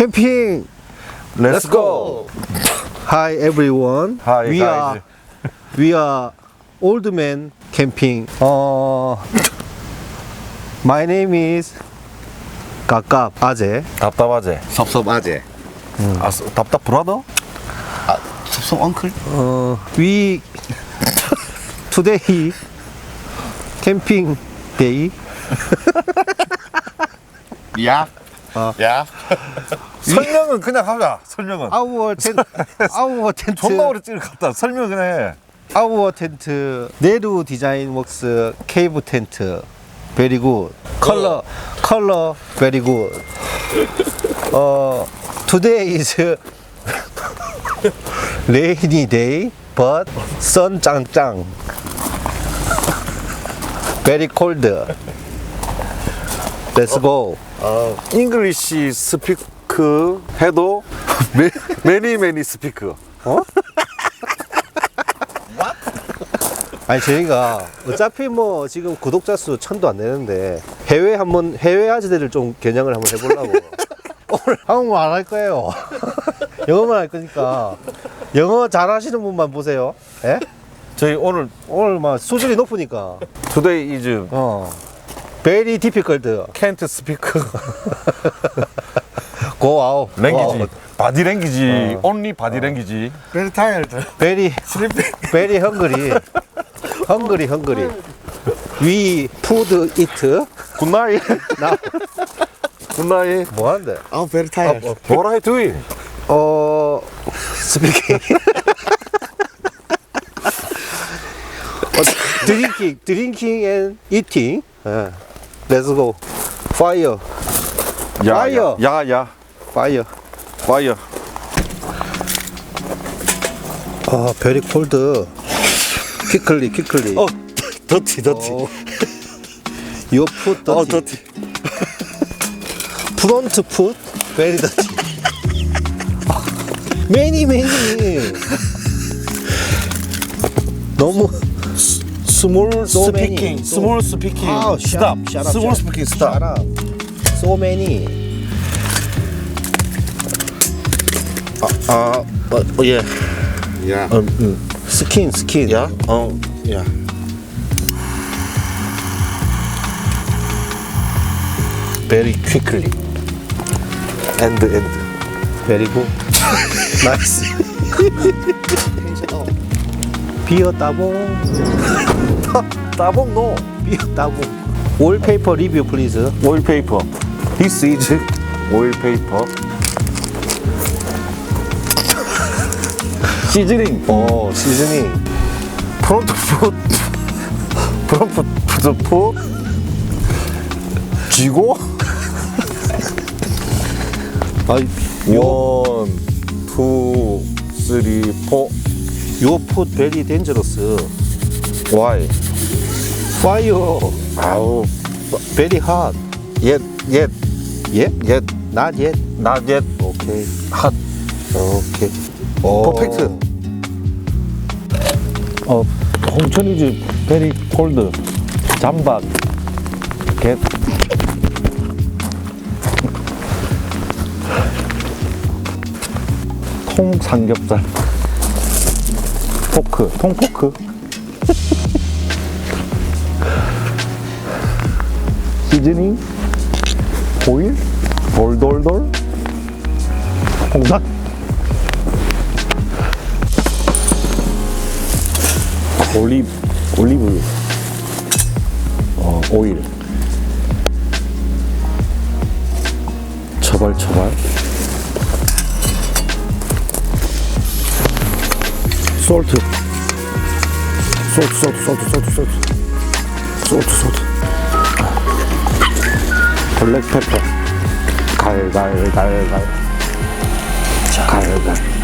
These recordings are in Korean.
캠핑 Let's go. Hi everyone. Hi, we guys. are we are old man camping. 어 My name is 가깝 아재. 답답하지? 섭섭하지? 아, 서- 답답 브라더? 아, 섭섭 엉클? 어 we today camping day. 야. 아. 야. 설명은 그냥 하자. 설명은. Our tent our tent 존나 오래 찍을 것 같다. 설명 그냥 해. our tent 네루 디자인 웍스 케이브 텐트 good. 컬러 컬러 good. 어 today is rainy day but sun 짱짱. very cold. Let's go. 잉글리시 스피크 해도 매, 매니 매니 스피크. 아니 저희가 어차피 뭐 지금 구독자 수 천도 안 되는데 해외 한번 해외 아재들을 좀 겨냥을 한번 해보려고. 오늘 한국말 안 할 거예요. 영어만 할 거니까. 영어 잘하시는 분만 보세요. 예? 저희 오늘 오늘 막 수준이 높으니까. Today is 어 very difficult can't speak go out 랭귀지. 바디 랭귀지. 어. only 바디 랭귀지. Very tired. very very hungry hungry hungry we food eat 굿나잇. 나 굿나잇. 뭐 하는데 I'm very tired. What are you doing? 어 스피킹 드링킹 go. Fire. 야, 파이어. 야, 야, fire. 파이어. 아 베리 콜드 퀵클리 퀵클리 어, 더티, 더티. 요풋 어, 더티 더티. 프론트 풋 베리 더티 매니 매니 너무 small so speaking, many, so small speaking. Oh, shut, stop. Shut up, small shut speaking. Stop. Shut up. So many. Uh, uh, oh yeah. Yeah. Um, mm. Skin, skin. Yeah. Um, yeah. Very quickly. And and very good. nice. 비어 따봉. 따봉 노. 비어 따봉. 월페이퍼 리뷰 플리즈. 오일 페이퍼. This is 오일 페이퍼. 시즈닝. 어 시즈닝. 프론트 풋. 프론트 풋. 쥐고. 아이 원, 투, 쓰리, 포. 요풋 베리 덴저러스. 와이. 파이어. 아우. 베리 핫. 옛, 옛, 예? 옛. Not yet. not yet. 오케이. 핫. 오케이. 오. 퍼펙트. 어, 홍천이지 베리 콜드. 잠박. 겟. 통 삼겹살. 포크. 통포크. 시즈닝. 오일. 돌돌돌. 홍닭. 올리브 올리브 어, 오일 처발 처발 솔트 솔트 솔트 솔트 솔트 솔트 솔트 솔트 블랙페퍼 갈갈갈갈 갈갈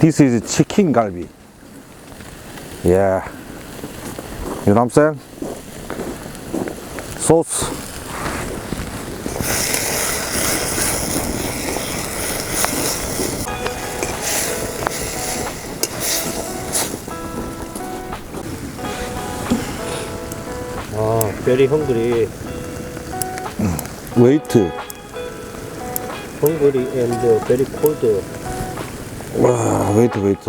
This is chicken 갈비. Yeah. You know what I'm saying? Sauce. 아, very hungry. Wait. hungry and very cold. 와, wait, wait.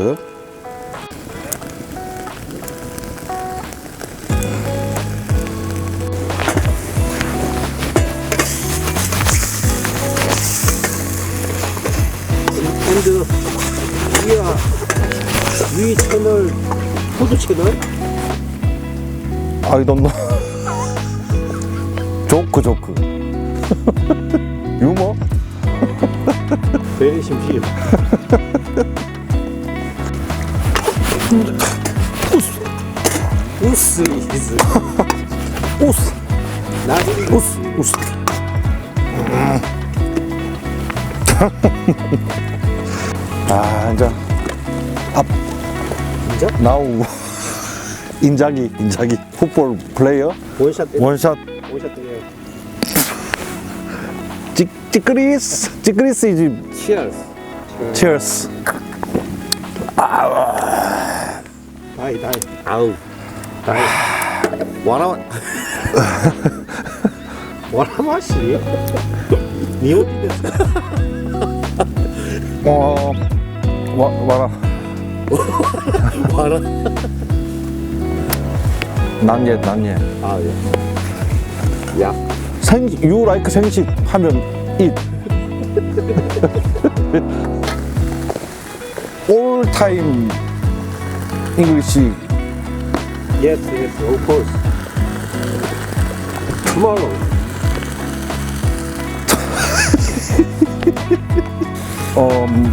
And 위아 위 채널 푸드 채널 I don't know. 조크, 조크. 유머? very 심심. 우스 이즈 우스, 나중에 우스, 우스. 아, 이제 진짜 나우 인자기 인자기 풋볼 플레이어 원샷 때 원샷 원샷 때 찌, 찌끄리스 찌끄리스 이즈 치얼스 치얼스 다이 다이 아우. 다이 와라 와라 맛이 니 어디 됐어. 어 와, 와라. 와라. 난예 난예. 아 예 야. 생 you like 생식 하면 it all time English yes yes of course tomorrow um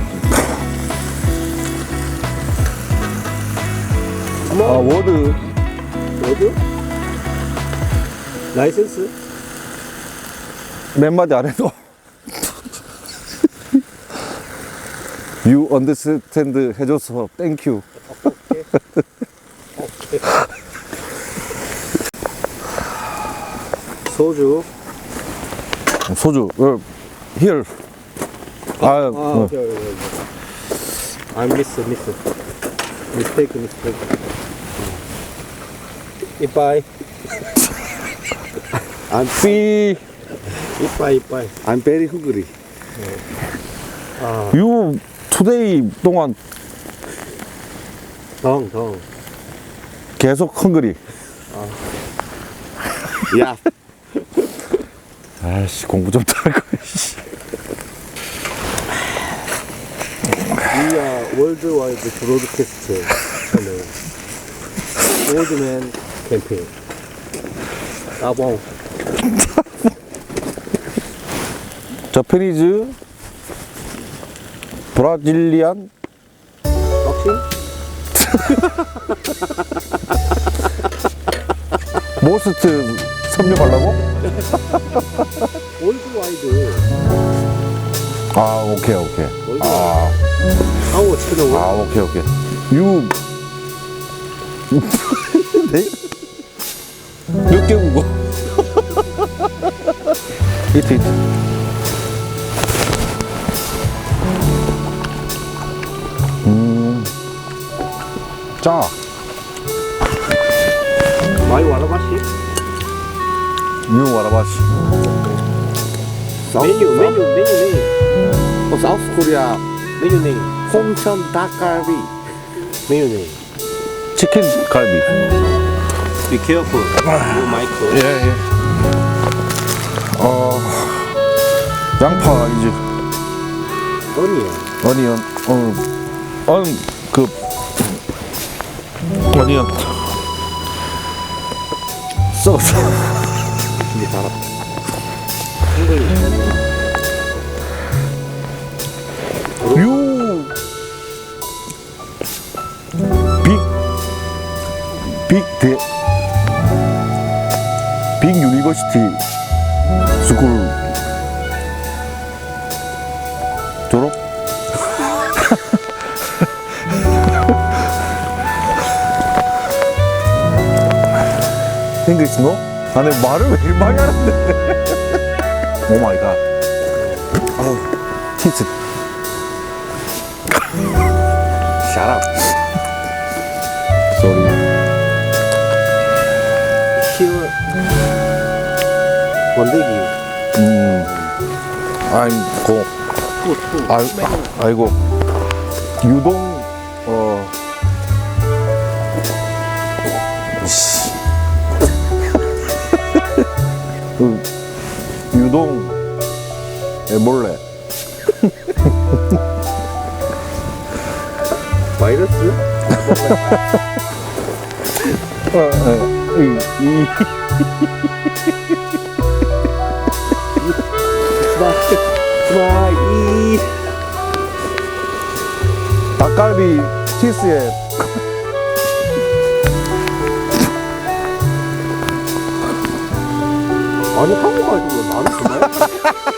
아, tomorrow 워드 어디 라이센스 몇 마디 안 해도 You understand 해줘서 땡큐 소주. 소주. 어, here 아, 아 어. 오케이 오케이 오케이. 아 미스 미스. 미스테이크 미스테이크. 이빠이. 삐. 이빠이 이빠이. I'm very hungry. You today 동안 덩 덩. 계속 헝그리. 야. 아씨 공부 좀 더 할 거야 씨. 위아 월드와이드 브로드캐스트 올드맨 캠핑 따봉 저페니즈 브라질리안. 박싱 모스트 섭렵하려고? 월드와이드 아 오케이 오케이. 아, 아워 채널 아 오케이 오케이. 유 네? 몇 개국어? 이트 이트 짜. 마이 와라바시? 유 와라바시. 메뉴 메뉴 메뉴 메뉴. 어, 사우스 코리아. 메뉴 네임 홍천 닭갈비. 메뉴 네임 치킨 갈비. Be careful. 요 마이크 예예. 어 양파 이제. 어니야 어니언 어, 어, 그 어니언 썩었어 이제 싱글 유 빅, 빅 대, 빅 유니버시티 스쿨 노? 아니 말을 왜 이렇게 많이 하는데. 오 마이 갓 아우 티스 Shut up. 쏘리 키워 원대기 음. 아이고. 아이, 아이고. 유동 애벌레 바이러스? 어, 어, 이, 이 마이 닭갈비 치스에 아니 한국말 좀 많이 쓰나요?